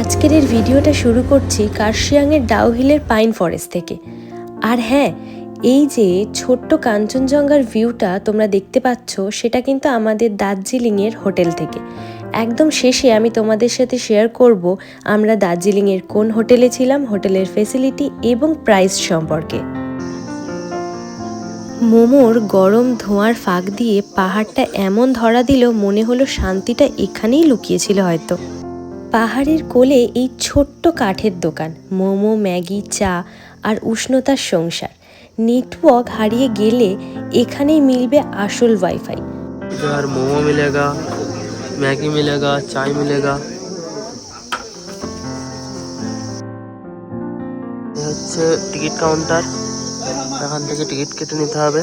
আজকের এর ভিডিওটা শুরু করছি কার্শিয়াংয়ের ডাউহিলের পাইন ফরেস্ট থেকে। আর হ্যাঁ এই যে ছোট্ট কাঞ্চনজঙ্ঘার ভিউটা তোমরা দেখতে পাচ্ছ, সেটা কিন্তু আমাদের দার্জিলিংয়ের হোটেল থেকে। একদম শেষে আমি তোমাদের সাথে শেয়ার করব আমরা দার্জিলিংয়ের কোন হোটেলে ছিলাম, হোটেলের ফেসিলিটি এবং প্রাইস সম্পর্কে। মোমোর গরম ধোঁয়ার ফাঁক দিয়ে পাহাড়টা এমন ধরা দিল, মনে হলো শান্তিটা এখানেই লুকিয়েছিল হয়তো। পাহাড়ের কোলে এই ছোট্ট কাঠের দোকান। মোমো, ম্যাগি, চা আর উষ্ণতার সংসার। নেটওয়ার্ক হারিয়ে গেলে এখানেই মিলবে আসল ওয়াইফাই মোমো মিলেগা, ম্যাগি মিলেগা, চাই মিলেগা। হচ্ছে টিকিট কাউন্টার। এখান থেকে টিকিট কেটে নিতে হবে।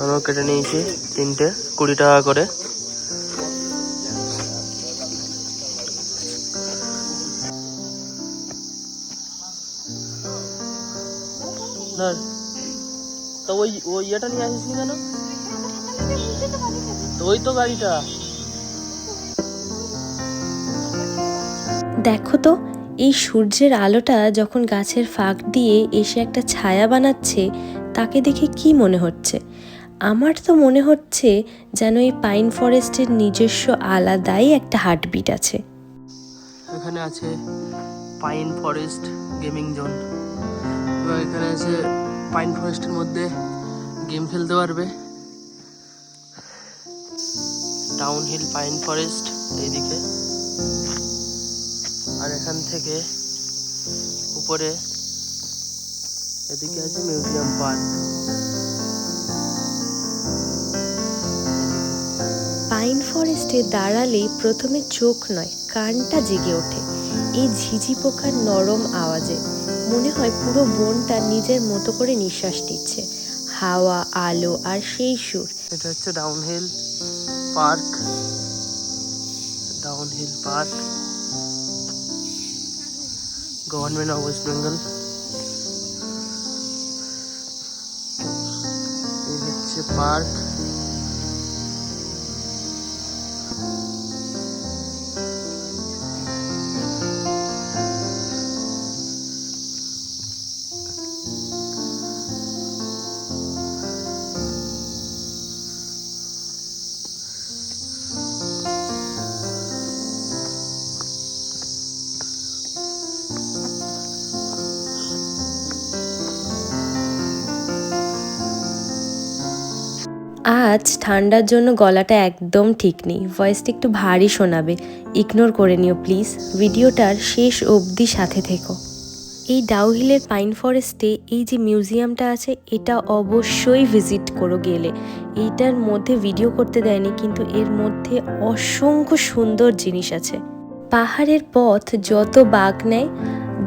আমরা কেটে নিয়েছি তিনটে কুড়ি টাকা করে। ওই ইয়েটা নিয়ে আসিস কেন? ওই তো গাড়িটা। দেখো তো এই সূর্যের আলোটা যখন গাছের ফাঁক দিয়ে এসে একটা ছায়া বানাচ্ছে তাকে দেখে কি মনে হচ্ছে? আমার তো মনে হচ্ছে যেন এই পাইন ফরেস্টের নিজস্ব আলাদাই একটা হার্টবিট আছে। এখানে আছে পাইন ফরেস্ট গেমিং জোন। এখানে আছে পাইন ফরেস্টের মধ্যে গেম খেলতে পারবে। টাউন হিল পাইন ফরেস্ট এইদিকে। আর এখান থেকে উপরে এদিকে আছে মিউজিয়াম পার্ক। পাইন ফরেস্টে দাঁড়ালেই প্রথমে চোখ নয়, কানটা জেগে ওঠে। এই ঝিঝি পোকার নরম আওয়াজে। মনে হয় পুরো বনটা নিজের মতো করে নিঃশ্বাস নিচ্ছে। হাওয়া, আলো আর সেই সুর। এটা হচ্ছে downhill park downhill park government of West Bengal হচ্ছে পার্ক আজ ঠান্ডার জন্য গলাটা একদম ঠিক নেই। ভয়েসটা একটু ভারী শোনাবে। ইগনোর করে নিও প্লিজ ভিডিওটার শেষ অবধি সাথে থেকো। এই ডাউহিলের পাইন ফরেস্টে এই যে মিউজিয়ামটা আছে, এটা অবশ্যই ভিজিট করো গেলে। এইটার মধ্যে ভিডিও করতে দেয়নি, কিন্তু এর মধ্যে অসংখ্য সুন্দর জিনিস আছে। পাহাড়ের পথ যত বাঘ নেয়,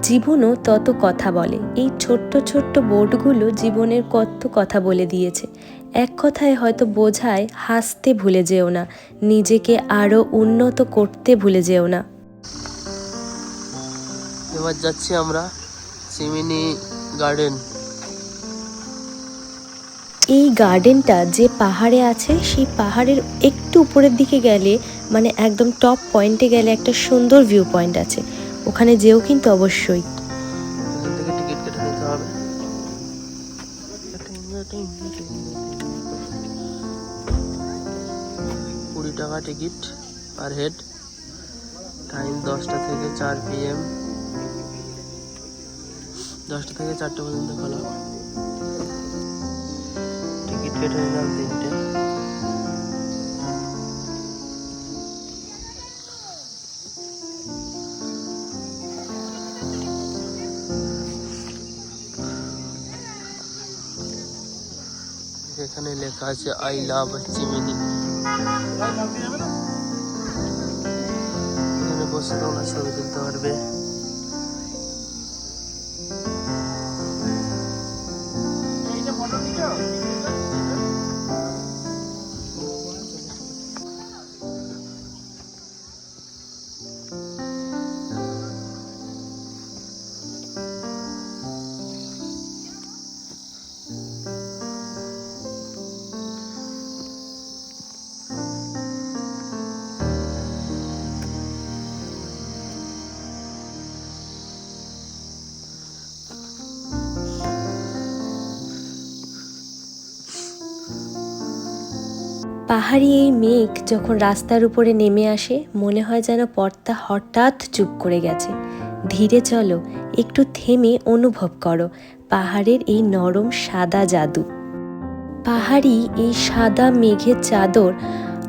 জীবনও তত কথা বলে। এই ছোট্ট ছোট্ট বোর্ডগুলো জীবনের কত কথা বলে দিয়েছে। এক কথায় হয়তো বোঝায় হাসতে ভুলে যেও না নিজেকে আরও উন্নত করতে ভুলে যেও না। এবার যাচ্ছি আমরা চিমিনি গার্ডেন। এই গার্ডেনটা যে পাহাড়ে আছে সেই পাহাড়ের একটু উপরের দিকে গেলে মানে একদম টপ পয়েন্টে গেলে একটা সুন্দর ভিউ পয়েন্ট আছে। ওখানে যেও কিন্তু অবশ্যই। Ticket per head. টাইম দশটা থেকে চার পিএম। দশটা থেকে চারটে পর্যন্ত খোলা টিকিট কেটে নিলাম তিনটে। এখানে লেখা আছে আই লাভ চিমিনি এখানে বসে তোমরা ছবি তুলতে পারবে পাহাড়ি এই মেঘ যখন রাস্তার উপরে নেমে আসে, মনে হয় যেন পর্দা হঠাৎ চুপ করে গেছে। ধীরে চলো, একটু থেমে অনুভব করো, পাহাড়ের এই নরম সাদা জাদু। পাহাড়ি এই সাদা মেঘের চাদর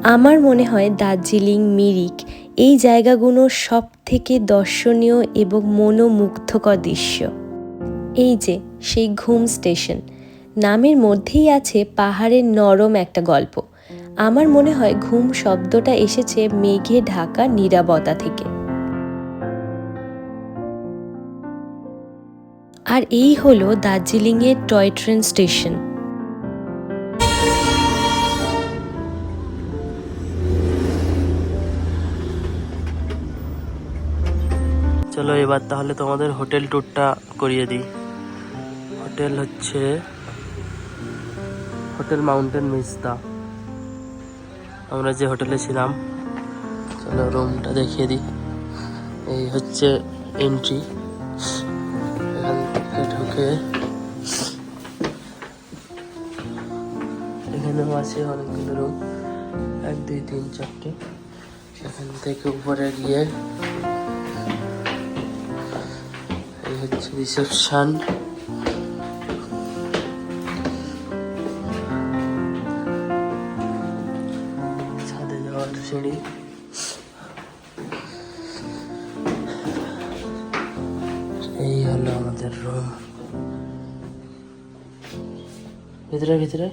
আমার মনে হয় দার্জিলিং, মিরিক, এই জায়গাগুলো সব থেকে দর্শনীয় এবং মনোমুগ্ধকর দৃশ্য। এই যে, সেই ঘুম স্টেশন। নামের মধ্যেই আছে পাহাড়ের নরম একটা গল্প। আমার মনে হয় ঘুম শব্দটা এসেছে মেঘে ঢাকা নিরাপত্তা থেকে। আর এই হলো দার্জিলিংয়ের টয় ট্রেন স্টেশন। চলো এবার তাহলে তোমাদের হোটেল ট্যুরটা করিয়ে দিই। হোটেল হচ্ছে হোটেল মাউন্টেন মিস্তা। আমরা যে হোটেলে ছিলাম, চলো রুমটা দেখিয়ে দিই। এই হচ্ছে এন্ট্রি এখান থেকে ঢুকে এখানেও আছে অনেকগুলো রুম এক, দুই, তিন, চারটে। সেখান থেকে উপরে গিয়ে এই হচ্ছে রিসেপশন সিঁড়ি এই হলো আমাদের রুম ভিতরে ভিতরে।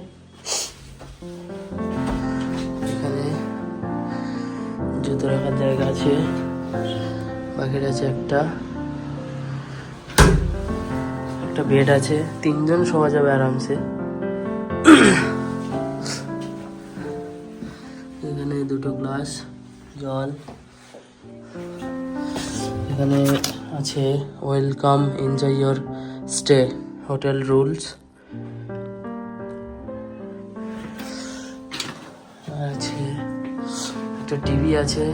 এখানে জুতো রাখার জায়গা আছে। বাকির আছে একটা। একটা বেড আছে। তিনজন শোয়া যাবে আরামসে। গ্লাস জল। এখানে আছে welcome enjoy your stay hotel rules. আছে, একটা টিভি আছে।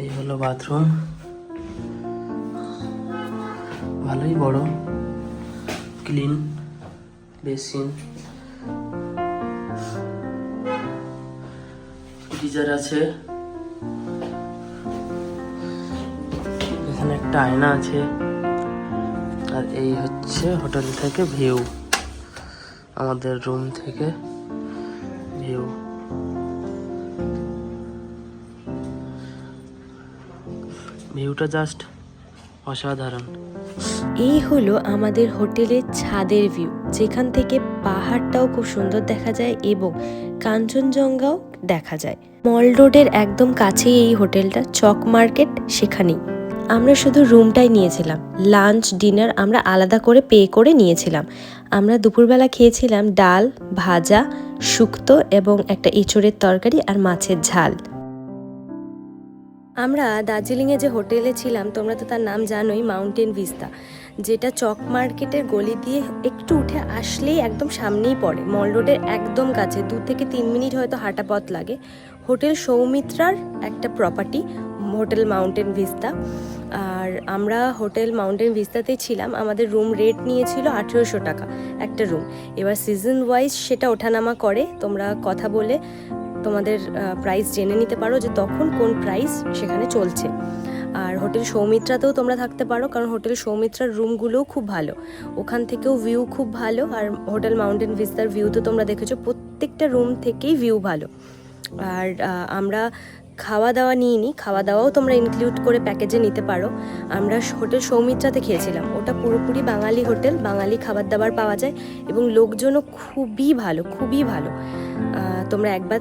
এই হলো বাথরুম। ভালোই বড়। ক্লিন বেসিন গিজার আছে। এখানে একটা আয়না আছে। আর এই হচ্ছে হোটেল থেকে ভিউ। আমাদের রুম থেকে ভিউ। ভিউটা জাস্ট অসাধারণ। এই হলো আমাদের হোটেলের ছাদের ভিউ, যেখান থেকে পাহাড়টাও খুব সুন্দর দেখা যায় এবং কাঞ্চনজঙ্ঘাও দেখা যায়। মল রোডের একদম কাছেই এই হোটেলটা, চক মার্কেট সেখানেই। আমরা শুধু রুমটাই নিয়েছিলাম, লাঞ্চ, ডিনার আমরা আলাদা করে পে করে নিয়েছিলাম। আমরা দুপুরবেলা খেয়েছিলাম ডাল, ভাজা, শুক্তো এবং একটা এঁচড়ের তরকারি আর মাছের ঝাল। আমরা দার্জিলিংয়ে যে হোটেলে ছিলাম, তোমরা তো তার নাম জানোই, মাউন্টেন ভিস্তা। যেটা চক মার্কেটের গলি দিয়ে একটু উঠে আসলেই একদম সামনেই পড়ে। মল রোডের একদম কাছে, দু থেকে তিন মিনিট হয়তো হাঁটা পথ লাগে। হোটেল সৌমিত্রার একটা প্রপার্টি হোটেল মাউন্টেন ভিস্তা। আর আমরা হোটেল মাউন্টেন ভিস্তাতেই ছিলাম। আমাদের রুম রেট নিয়েছিল আঠেরোশো টাকা একটা রুম এবার সিজন ওয়াইজ সেটা ওঠানামা করে, তোমরা কথা বলে তোমাদের প্রাইস জেনে নিতে পারো যে তখন কোন প্রাইস সেখানে চলছে। আর হোটেল সৌমিত্রাতেও তোমরা থাকতে পারো, কারণ হোটেল সৌমিত্রার রুমগুলোও খুব ভালো। ওখান থেকেও ভিউ খুব ভালো, আর হোটেল মাউন্টেন ভিস্তার ভিউ তো তোমরা দেখেছ প্রত্যেকটা রুম থেকেই ভিউ ভালো। আর আমরা খাওয়া দাওয়া নিইনি, খাওয়া দাওয়াও তোমরা ইনক্লুড করে প্যাকেজে নিতে পারো। আমরা হোটেল সৌমিত্রাতে খেয়েছিলাম। ওটা পুরোপুরি বাঙালি হোটেল বাঙালি খাবার দাবার পাওয়া যায় এবং লোকজনও খুবই ভালো খুবই ভালো। তোমরা একবার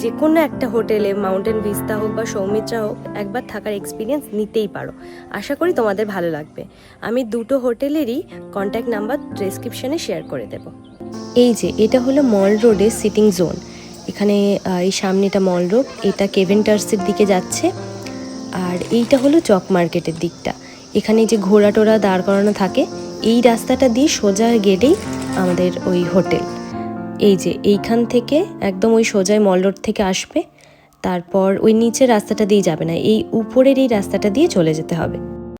যে কোনো একটা হোটেলে মাউন্টেন ভিস্তা হোক বা সৌমিত্রা হোক, একবার থাকার এক্সপিরিয়েন্স নিতেই পারো। আশা করি তোমাদের ভালো লাগবে। আমি দুটো হোটেলেরই কন্ট্যাক্ট নাম্বার ডেসক্রিপশনে শেয়ার করে দেব। এই যে, এটা হলো মল রোডের সিটিং জোন এখানে এই সামনেটা মল রোড এটা কেভেন্টার্সের দিকে যাচ্ছে। আর এইটা হলো চক মার্কেটের দিকটা। এখানে যে ঘোড়া টোড়া দাঁড় করানো থাকে, এই রাস্তাটা দিয়ে সোজা গেলেই আমাদের ওই হোটেল। এই যে এইখান থেকে একদম ওই সোজাই মল রোড থেকে আসবে, তারপর ওই নিচের রাস্তাটা দিয়ে যাবে না, এই উপরের এই রাস্তাটা দিয়ে চলে যেতে হবে।